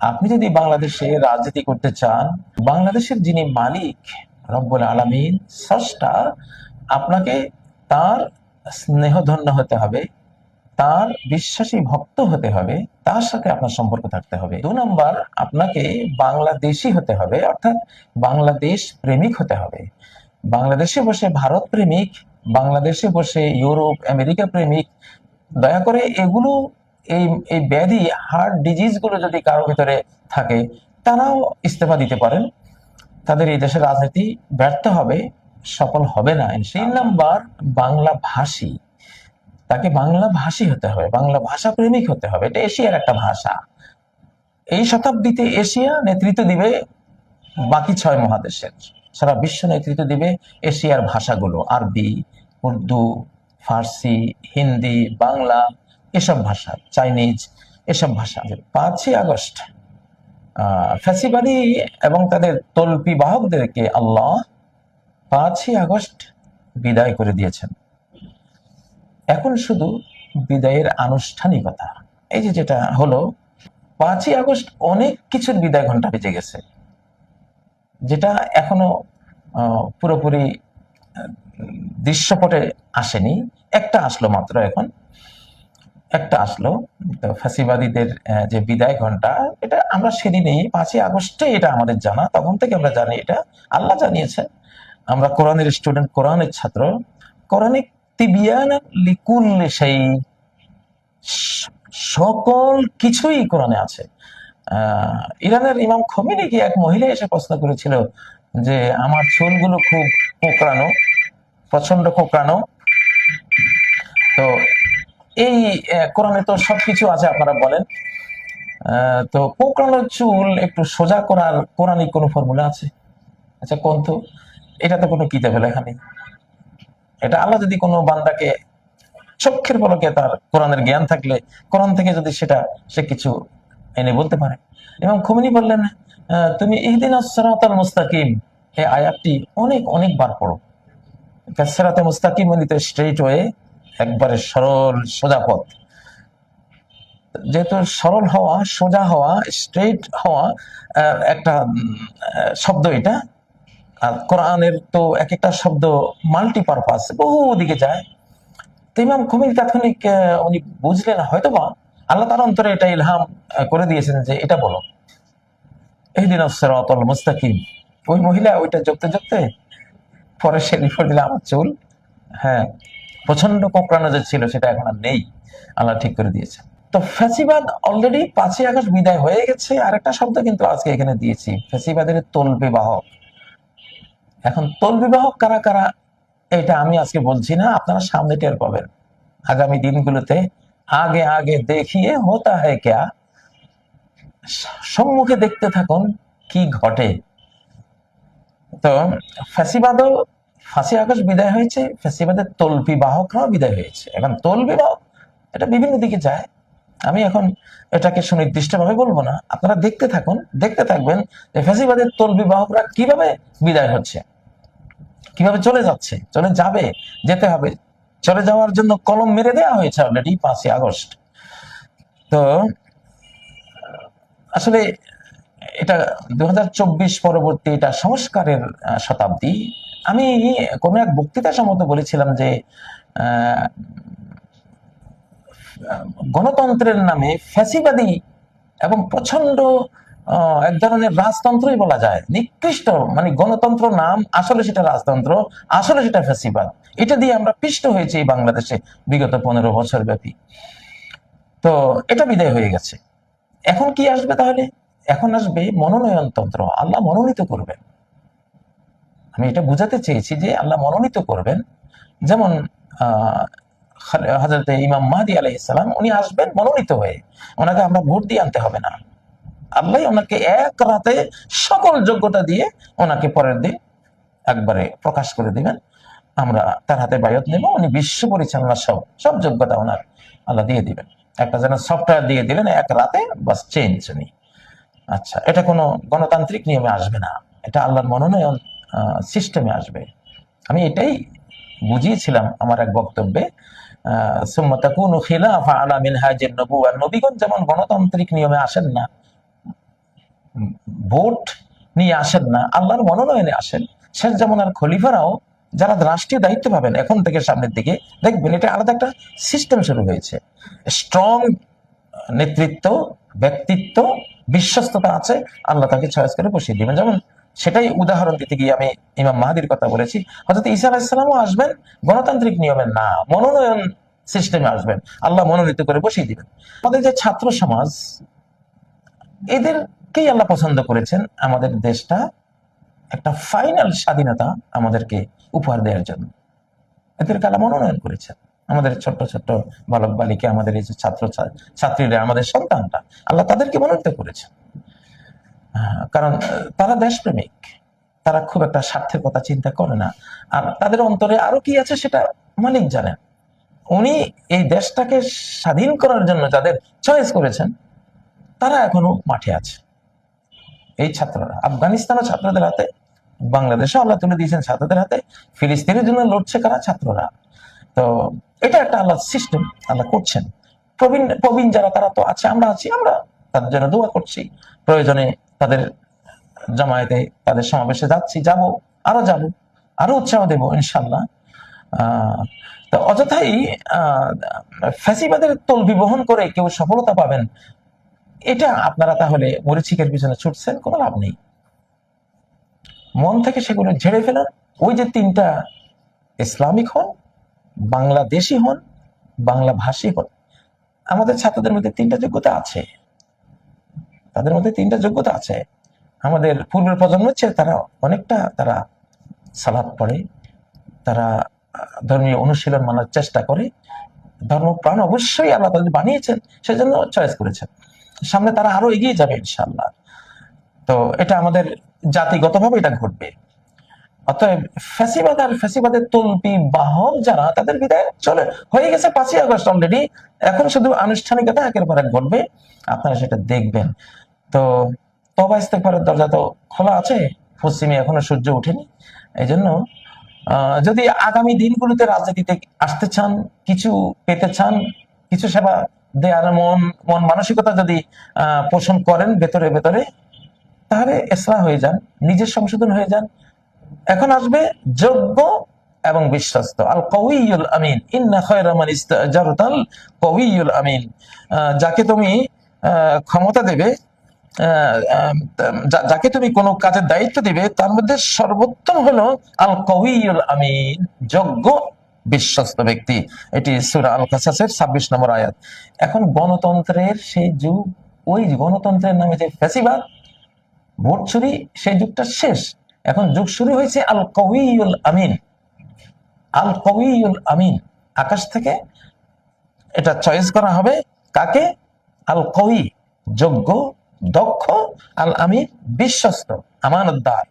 আপনি যদি বাংলাদেশে রাজনীতি করতে চান, বাংলাদেশের যিনি মালিক রব্বুল আলমিন স্রষ্টা আপনাকে তার স্নেহধন্য হতে হবে, তার বিশ্বাসী ভক্ত হতে হবে, তার সাথে আপনার সম্পর্ক থাকতে হবে। দু নম্বর, আপনাকে বাংলাদেশি হতে হবে, অর্থাৎ বাংলাদেশ প্রেমিক হতে হবে। বাংলাদেশে বসে ভারত প্রেমিক, বাংলাদেশে বসে ইউরোপ, আমেরিকা প্রেমিক, দয়া করে এগুলো এই এই ব্যাধি, হার্ট ডিজিজগুলো যদি কারও ভিতরে থাকে, তারাও ইস্তফা দিতে পারেন। তাদের এই দেশের রাজনীতি ব্যর্থ হবে, সফল হবে না। তিন নাম্বার বাংলা ভাষী। তাকে বাংলা ভাষী হতে হবে, বাংলা ভাষা প্রেমিক হতে হবে। এটা এশিয়ার একটা ভাষা। এই শতাব্দীতে এশিয়া নেতৃত্ব দিবে বাকি ছয় মহাদেশের। সারা বিশ্ব নেতৃত্ব দিবে এশিয়ার ভাষাগুলো। আরবি, উর্দু, ফার্সি, হিন্দি, বাংলা। এসব ভাষা চাইনিজ এসব ভাষা। পাঁচই আগস্ট ফ্যাসিবাদী এবং তাদের তল্পি বাহকদেরকে আল্লাহ পাঁচই আগস্ট বিদায় করে দিয়েছেন। এখন শুধু বিদায়ের আনুষ্ঠানিকতা। এই যে যেটা হলো, পাঁচই আগস্ট অনেক কিছুর বিদায় ঘণ্টা বেজে গেছে, যেটা এখনও পুরোপুরি দৃশ্যপটে আসেনি। একটা আসলো মাত্র এখন। একটা আসলো তো ফ্যাসিবাদীদের যে বিদায় ঘণ্টা এটা আমরা সেদিনেই পাঁচই আগস্টে এটা আমাদের জানা তখন থেকে আমরা জানি এটা আল্লাহ জানিয়েছে। আমরা কোরআনের স্টুডেন্ট কোরআনের ছাত্র কোরআনে তিবিয়ান লিকুল সেই সকল কিছুই কোরআনে আছে। আহ, ইরানের ইমাম খমিনি কি এক মহিলা এসে প্রশ্ন করেছিল যে আমার চুলগুলো খুব কোঁকড়ানো প্রচণ্ড কোঁকড়ানো? তো এই কোরআনে তো সবকিছু আছে আপনারা বলেন। তো কোঁকড়ানো চুল একটু সোজা করার কোরআনিক কোনো ফর্মুলা আছে? আচ্ছা কোন তো? এটা তো কোনো কিতাবে লেখা নেই। এটা আল্লাহ যদি কোনো বান্দাকে চক্ষের পলকে তার কোরআনের জ্ঞান থাকলে, কোরআন থেকে যদি সেটা, সে কিছু এনে বলতে পারে। এবং খুমিনি বললেন তুমি ইহদিন আসরাতাল মুস্তাকিম, এই আয়াতটি অনেক, অনেকবার পড়ো। সেরাতে মুস্তাকিম মানে স্ট্রেট ওয়ে একবারে সরল সোজা পথ। যেহেতু সরল হওয়া, সোজা হওয়া স্ট্রেট হওয়া একটা শব্দ এটা। আর কোরআনের তো এক একটা শব্দ মাল্টিপারপাস বহু দিকে যায়। তো ইমাম তাৎক্ষণিক উনি বুঝলেন হয়তো বা আল্লাহ তার অন্তরে এটা ইলহাম করে দিয়েছেন যে এটা বলো। এই দিন অতল মুস্তাকিম। ওই মহিলা ওইটা জপতে জপতে পরে সে রিপোর্ট দিলে আমার চুল। হ্যাঁ প্রচণ্ড কোঁকড়ানো যে ছিল, সেটা এখন আর নেই। আল্লাহ ঠিক করে দিয়েছে তো ফ্যাসিবাদ অলরেডি পাঁচই আগস্ট বিদায় হয়ে গেছে। আর একটা শব্দ কিন্তু আজকে এখানে দিয়েছি, ফ্যাসিবাদের তোল বিবাহক। এখন তোল বিবাহক কারা কারা? এটা আমি আজকে বলছি না, আপনারা সামনে টের পাবেন। আগামী দিনগুলোতে আগে আগে দেখিয়ে হতা হয় ক্যা? সম্মুখে দেখতে থাকুন কি ঘটে। তো ফ্যাসিবাদও ফাঁসি আকাশ বিদায় হয়েছে ফ্যাসিবাদের তল্পি বাহকরাও বিদায় হয়েছে। এখন তল্পি বাহক, এটা বিভিন্ন দিকে যায়। আমি এখন এটাকে সুনির্দিষ্টভাবে বলব না। আপনারা দেখতে থাকুন, দেখতে থাকবেন যে ফ্যাসিবাদের তল্পি বাহকরা কীভাবে বিদায় হচ্ছে, কীভাবে চলে যাচ্ছে, চলে যাবে, যেতে হবে। চলে যাওয়ার জন্য কলম মেরে দেওয়া হয়েছে অলরেডি পাঁচই আগস্ট। তো আসলে এটা দু হাজার চব্বিশ পরবর্তী এটা সংস্কারের শতাব্দী। আমি কোনো এক বক্তৃতা সম্মত বলেছিলাম যে গণতন্ত্রের নামে ফ্যাসিবাদী এবং প্রচণ্ড এক ধরনের রাজতন্ত্রই বলা যায়। নিকৃষ্ট মানে গণতন্ত্র নাম, আসলে সেটা রাজতন্ত্র, আসলে সেটা ফ্যাসিবাদ। এটা দিয়ে আমরা পিষ্ট হয়েছি বাংলাদেশে বিগত পনেরো বছর ব্যাপী। তো এটা বিদায় হয়ে গেছে। এখন কি আসবে তাহলে? এখন আসবে মনোনয়ন তন্ত্র আল্লাহ মনোনীত করবেন। আমি এটা বুঝাতে চেয়েছি যে আল্লাহ মনোনীত করবেন। যেমন হাজরত ইমাম মাহদি আলাইসালাম উনি আসবেন মনোনীত হয়ে। ওনাকে আমরা ভোট দিয়ে আনতে হবে না। আল্লাহ ওনাকে এক রাতে সকল যোগ্যতা দিয়ে ওনাকে পরের দিন একবারে প্রকাশ করে দিবেন। আমরা তার হাতে বায়ত নেব, উনি বিশ্ব পরিচালনা সব সব যোগ্যতা ওনার আল্লাহ দিয়ে দিবেন। একটা যেন সফটওয়্যার দিয়ে দিলেন এক রাতে বাস চেঞ্জ উনি। আচ্ছা এটা কোনো গণতান্ত্রিক নিয়মে আসবে না। এটা আল্লাহর মনোনয়ন। সিস্টেমে আসবে। আমি এটাই বুঝিয়েছিলাম আমার এক বক্তব্যে যেমন গণতান্ত্রিক নিয়মে আসেন না, ভোট নিয়ে আসেন না আসেন। শেখ জামানার খলিফারাও যারা রাষ্ট্রীয় দায়িত্ব পাবেন এখন থেকে সামনের দিকে, দেখবেন এটা আলাদা একটা সিস্টেম শুরু হয়েছে। স্ট্রং নেতৃত্ব, ব্যক্তিত্ব, বিশ্বস্ততা আছে, আল্লাহ তাকে চয়েস করে বসিয়ে দিবেন। যেমন সেটাই উদাহরণ দিতে গিয়ে আমি ইমাম মাহাদির কথা বলেছি। হয়তো ঈসা আলাহিসামও আসবেন, গণতান্ত্রিক নিয়মে না, মনোনয়ন সিস্টেমে আসবেন। আল্লাহ মনোনীত করে বসিয়ে দিবেন। আমাদের যে ছাত্র সমাজ, এদেরকেই আল্লাহ পছন্দ করেছেন আমাদের দেশটা একটা ফাইনাল স্বাধীনতা আমাদেরকে উপহার দেওয়ার জন্য। এদেরকে আল্লাহ মনোনয়ন করেছেন। আমাদের ছোট্ট ছোট্ট বালক বালিকা, আমাদের এই যে ছাত্র ছাত্রীরা, আমাদের সন্তানটা আল্লাহ তাদেরকে মনোনীত করেছেন। কারণ তারা দেশপ্রেমিক। তারা খুব একটা স্বার্থের কথা চিন্তা করে না। আর তাদের অন্তরে আরও কি আছে সেটা মালিক জানেন। উনি এই দেশটাকে স্বাধীন করার জন্য যাদের চয়েস করেছেন, তারা এখনও মাঠে আছে। এই ছাত্ররা, আফগানিস্তানও ছাত্রদের হাতে বাংলাদেশে আল্লাহ তুলে দিয়েছেন ছাত্রদের হাতে, ফিলিস্তিনের জন্য লড়ছে কারা? ছাত্ররা। তো এটা একটা আল্লাহ সিস্টেম আল্লাহ করছেন। প্রবীণ প্রবীণ যারা তারা তো আছে, আমরা আছি, আমরা তাদের জন্য দোয়া করছি। প্রয়োজনে তাদের জামায়াতে তাদের সমাবেশে যাচ্ছি, যাব, আরও যাব, আরও উৎসাহ দেব ইনশাল্লাহ অযথাই ফ্যাসিবাদের তলবি বহন করে কেউ সফলতা পাবেন, এটা আপনারা তাহলে মরিচিকের পিছনে ছুটছেন, কোনো লাভ নেই। মন থেকে সেগুলো ঝেড়ে ফেলেন। ওই যে তিনটা ইসলামিক হন, বাংলাদেশি হন বাংলা ভাষী হন, আমাদের ছাত্রদের মধ্যে তিনটা যোগ্যতা আছে। তাদের মধ্যে তিনটা যোগ্যতা আছে। আমাদের পূর্বের প্রজন্ম হচ্ছে তারা অনেকটা তারা সালাদ পড়ে, তারা ধর্মীয় অনুশীলন মানার চেষ্টা করে, ধর্মপ্রাণ অবশ্যই আল্লাহ তাদের বানিয়েছেন, সেজন্য চয়েস করেছেন। সামনে তারা আরও এগিয়ে যাবে ইনশাল্লাহ তো এটা আমাদের জাতিগতভাবে এটা ঘটবে। অতএব ফ্যাসিবাদ আর ফ্যাসিবাদের তল্পি বাহক যারা, তাদের বিদায় চলে। হয়ে গেছে পাঁচই আগস্ট অলরেডি এখন শুধু আনুষ্ঠানিকতা একের পর এক ঘটবে। আপনারা সেটা দেখবেন। তো তবা ইস্তেকবারের দরজা তো খোলা আছে। পশ্চিমে এখনও সূর্য ওঠেনি। এই জন্য যদি আগামী দিনগুলোতে রাজনীতিতে আসতে চান, কিছু পেতে চান, কিছু সেবা দেয়ার মন মন মানসিকতা যদি পোষণ করেন ভেতরে ভেতরে, তাহলে এসরা হয়ে যান, নিজের সংশোধন হয়ে যান। এখন আসবে যোগ্য এবং বিশ্বস্ত। আল কউইউল আমিন। ইন্না খায়রা মান ইস্তাজারতাল কউইউল আমিন। যাকে তুমি ক্ষমতা দেবে যাকে তুমি কোনো কাজের দায়িত্ব দিবে, তার মধ্যে সর্বোত্তম হলো আল কউইউল আমিন, যোগ্য, বিশ্বস্ত ব্যক্তি। এটি সূরা আল কাসাসের ছাব্বিশ নম্বর আয়াত। এখন গণতন্ত্রের সেই যুগ, ওই গণতন্ত্রের নামে যে ফ্যাসিবাদ ভোট চুরি, সেই যুগটা শেষ। এখন যুগ শুরু হয়েছে আল কউইউল আমিন। আল কবিউল আমিন, আকাশ থেকে এটা চয়েস করা হবে কাকে? আল কউই যোগ্য দক্ষ আল আমি বিশ্বস্ত আমানতদার।